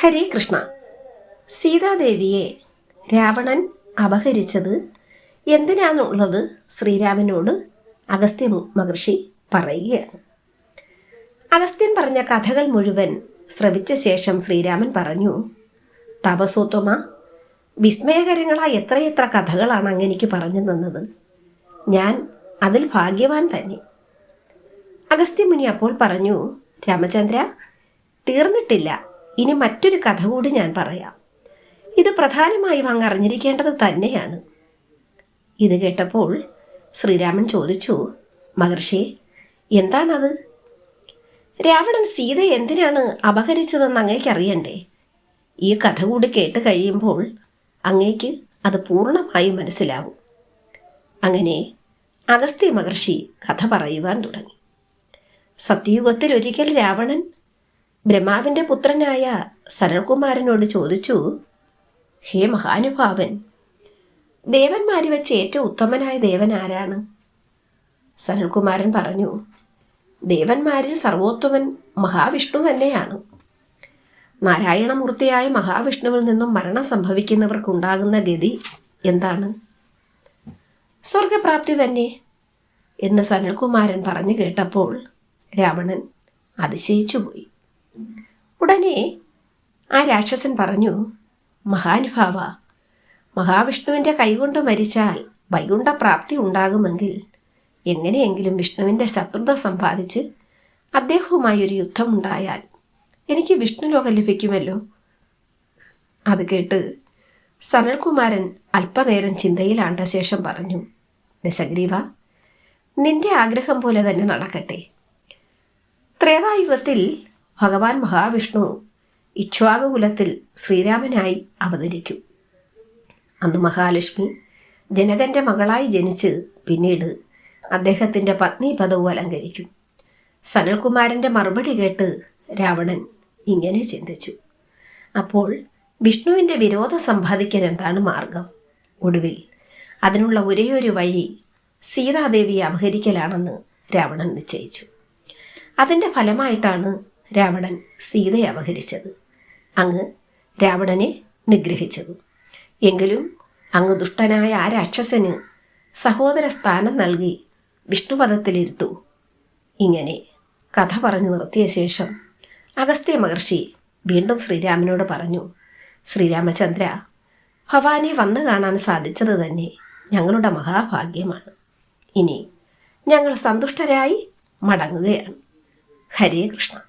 ഹരേ കൃഷ്ണ. സീതാദേവിയെ രാവണൻ അപഹരിച്ചത് എന്തിനാന്നുള്ളത് ശ്രീരാമനോട് അഗസ്ത്യ മഹർഷി പറയുകയാണ്. അഗസ്ത്യൻ പറഞ്ഞ കഥകൾ മുഴുവൻ ശ്രവിച്ച ശേഷം ശ്രീരാമൻ പറഞ്ഞു തപസോത്തമ വിസ്മയകരങ്ങളായ എത്രയെത്ര കഥകളാണ് അങ്ങനെക്ക് പറഞ്ഞു തന്നത്. ഞാൻ അതിൽ ഭാഗ്യവാൻ തന്നെ. അഗസ്ത്യമുനി അപ്പോൾ പറഞ്ഞു രാമചന്ദ്ര തീർന്നിട്ടില്ല. ഇനി മറ്റൊരു കഥ കൂടി ഞാൻ പറയാം. ഇത് പ്രധാനമായും അങ്ങ് അറിഞ്ഞിരിക്കേണ്ടത് തന്നെയാണ്. ഇത് കേട്ടപ്പോൾ ശ്രീരാമൻ ചോദിച്ചു മഹർഷി എന്താണത്? രാവണൻ സീതയെ എന്തിനാണ് അപഹരിച്ചതെന്ന് അങ്ങേക്ക് അറിയണ്ടേ? ഈ കഥ കൂടി കേട്ട് കഴിയുമ്പോൾ അങ്ങേക്ക് അത് പൂർണമായും മനസ്സിലാവും. അങ്ങനെ അഗസ്ത്യ മഹർഷി കഥ പറയുവാൻ തുടങ്ങി. സത്യയുഗത്തിൽ ഒരിക്കൽ രാവണൻ ബ്രഹ്മാവിന്റെ പുത്രനായ സനൽകുമാരനോട് ചോദിച്ചു ഹേ മഹാനുഭാവൻ ദേവന്മാരി വെച്ച് ഏറ്റവും ഉത്തമനായ ദേവൻ ആരാണ്? സനൽകുമാരൻ പറഞ്ഞു ദേവന്മാരിൽ സർവോത്തമൻ മഹാവിഷ്ണു തന്നെയാണ്. നാരായണമൂർത്തിയായ മഹാവിഷ്ണുവിൽ നിന്നും മരണം സംഭവിക്കുന്നവർക്കുണ്ടാകുന്ന ഗതി എന്താണ്? സ്വർഗപ്രാപ്തി തന്നെ എന്ന് സനൽകുമാരൻ പറഞ്ഞു കേട്ടപ്പോൾ രാവണൻ അതിശയിച്ചുപോയി. ഉടനെ ആ രാക്ഷസൻ പറഞ്ഞു മഹാനുഭാവ മഹാവിഷ്ണുവിന്റെ കൈകൊണ്ട് മരിച്ചാൽ വൈകുണ്ഠപ്രാപ്തി ഉണ്ടാകുമെങ്കിൽ എങ്ങനെയെങ്കിലും വിഷ്ണുവിന്റെ ശത്രുത സമ്പാദിച്ച് അദ്ദേഹവുമായി ഒരു യുദ്ധമുണ്ടായാൽ എനിക്ക് വിഷ്ണുലോകം ലഭിക്കുമല്ലോ? അത് കേട്ട് സനൽകുമാരൻ അല്പനേരം ചിന്തയിലാണ്ട ശേഷം പറഞ്ഞു ദശഗ്രീവ നിന്റെ ആഗ്രഹം പോലെ തന്നെ നടക്കട്ടെ. ത്രേതായുഗത്തിൽ ഭഗവാൻ മഹാവിഷ്ണു ഇക്ഷ്വാകുകുലത്തിൽ ശ്രീരാമനായി അവതരിക്കും. അന്ന് മഹാലക്ഷ്മി ജനകന്റെ മകളായി ജനിച്ച് പിന്നീട് അദ്ദേഹത്തിന്റെ പത്നി പദവും അലങ്കരിക്കും. സനൽകുമാരന്റെ മറുപടി കേട്ട് രാവണൻ ഇങ്ങനെ ചിന്തിച്ചു. അപ്പോൾ വിഷ്ണുവിന്റെ വിരോധം സമ്പാദിക്കാൻ എന്താണ് മാർഗം? ഒടുവിൽ അതിനുള്ള ഒരേയൊരു വഴി സീതാദേവിയെ അപഹരിക്കലാണെന്ന് രാവണൻ നിശ്ചയിച്ചു. അതിന്റെ ഫലമായിട്ടാണ് രാവണൻ സീതയെ അപഹരിച്ചത്. അങ്ങ് രാവണനെ നിഗ്രഹിച്ചതും. എങ്കിലും അങ്ങ് ദുഷ്ടനായ ആ രാക്ഷസന് സഹോദര സ്ഥാനം നൽകി വിഷ്ണുപദത്തിലിരുത്തു. ഇങ്ങനെ കഥ പറഞ്ഞു നിർത്തിയ ശേഷം അഗസ്ത്യ മഹർഷി വീണ്ടും ശ്രീരാമനോട് പറഞ്ഞു ശ്രീരാമചന്ദ്ര ഭവാനെ വന്നു കാണാൻ സാധിച്ചത് തന്നെ ഞങ്ങളുടെ മഹാഭാഗ്യമാണ്. ഇനി ഞങ്ങൾ സന്തുഷ്ടരായി മടങ്ങുകയാണ്. ഹരേ കൃഷ്ണ.